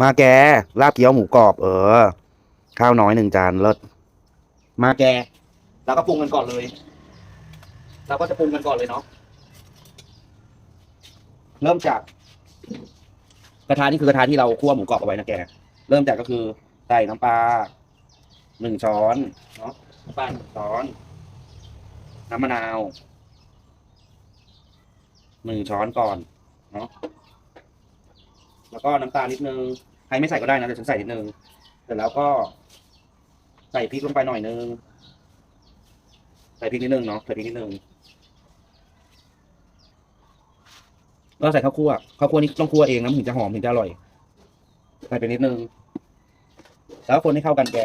มาแกลาบเกี๊ยวหมูกรอบ เออ ข้าวน้อยหนึ่งจานเลิศมาแกแล้วก็ปรุงกันก่อนเลยเราก็จะปรุงกันก่อนเลยเนาะเริ่มจาก กระทะนี่คือกระทะที่เราคั่วหมูกรอบเอาไว้นะแก เริ่มจากก็คือใส่น้ำปลาหนึ่งช้อนเนาะน้ำปลาหนึ่งช้อน น้ำมะนาวหนึ่งช้อนก่อนเนาะ แล้วก็น้ำตาลนิดนึงใครไม่ใส่ก็ได้นะเดี๋ยวฉันใส่นิดนึงเสร็จแล้วก็ ใส่พริกลงไปหน่อยนึงใส่พริกนิดนึงเนาะใส่พริกนิดนึงก็ใส่ข้าวคั่วข้าวคั่วนี่ต้องคั่วเองนะถึงจะหอมถึงจะอร่อยใส่ไปนิดนึงแล้วคนให้เข้ากันแก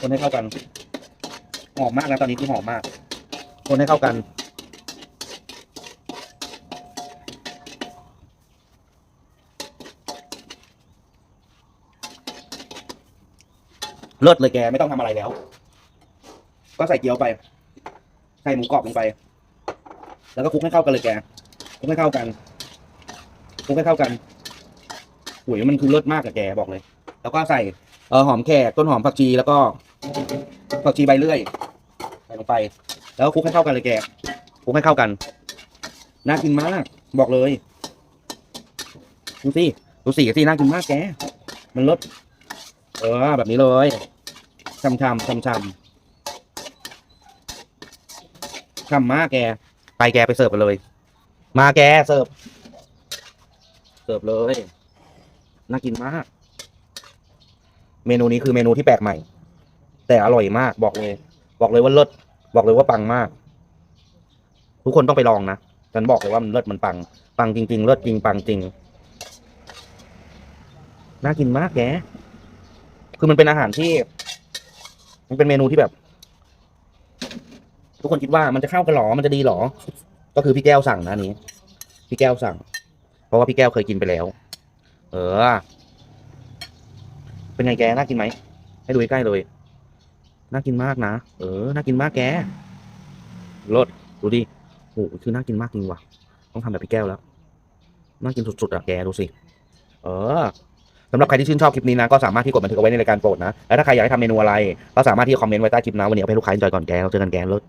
คนให้เข้ากันหอมมากนะตอนนี้คือหอมมาก คนให้เข้ากัน เลิศเลยแกไม่ต้องทำอะไรแล้ว ก็ใส่เกี๊ยวไป ใส่หมูกรอบลงไป แล้วก็คลุกให้เข้ากันเลยแกคลุกให้เข้ากันคลุกให้เข้ากันหุยมันคือเลิศมากอะแกบอกเลย แล้วก็ใส่เออหอมแขกต้นหอมผักชีแล้วก็ผักชีใบเลื่อยใส่ลงไป แล้วคลุกให้เข้ากันเลยแกคลุกให้เข้ากันน่ากินมากบอกเลยดูสิดูสิสิน่ากินมากแก มันรสเออ แบบนี้เลย ช่ำช่ำช่ำช่ำช่ำมากแก ไปแกไปเสิร์ฟกันเลย มาแกเสิร์ฟ เสิร์ฟเลย น่ากินมาก เมนูนี้คือเมนูที่แปลกใหม่ แต่อร่อยมากบอกเลย บอกเลยว่าเลิศ บอกเลยว่าปังมาก ทุกคนต้องไปลองนะฉันบอกเลยว่ามันเลิศมันปัง ปังจริง ๆ เลิศจริงปังจริง น่ากินมากแก คือมันเป็นอาหารที่ มันเป็นเมนูที่แบบ ทุกคนคิดว่ามันจะเข้ากันหรอ มันจะดีหรอ ก็คือพี่แก้วสั่งนะอันนี้ พี่แก้วสั่ง เพราะว่าพี่แก้วเคยกินไปแล้ว เออ เป็นไงแกน่ากินไหมให้ดูใกล้ๆเลย น่ากินมากนะ เออ น่ากินมากแกรสดูดิโอ้โหคือน่ากินมากจริงว่ะ ต้องทำแบบพี่แก้วแล้ว น่ากินสุดๆอะแกดูสิ เออ สำหรับใครที่ชื่นชอบคลิปนี้นะก็สามารถที่กดบันทึกเอาไว้ในรายการโปรดนะแล้วถ้าใครอยากให้ทำเมนูอะไรก็สามารถที่คอมเมนต์ไว้ใต้คลิปนะวันนี้เอาไปให้ลูกค้าจอยก่อนแกเราเจอกันแกรถ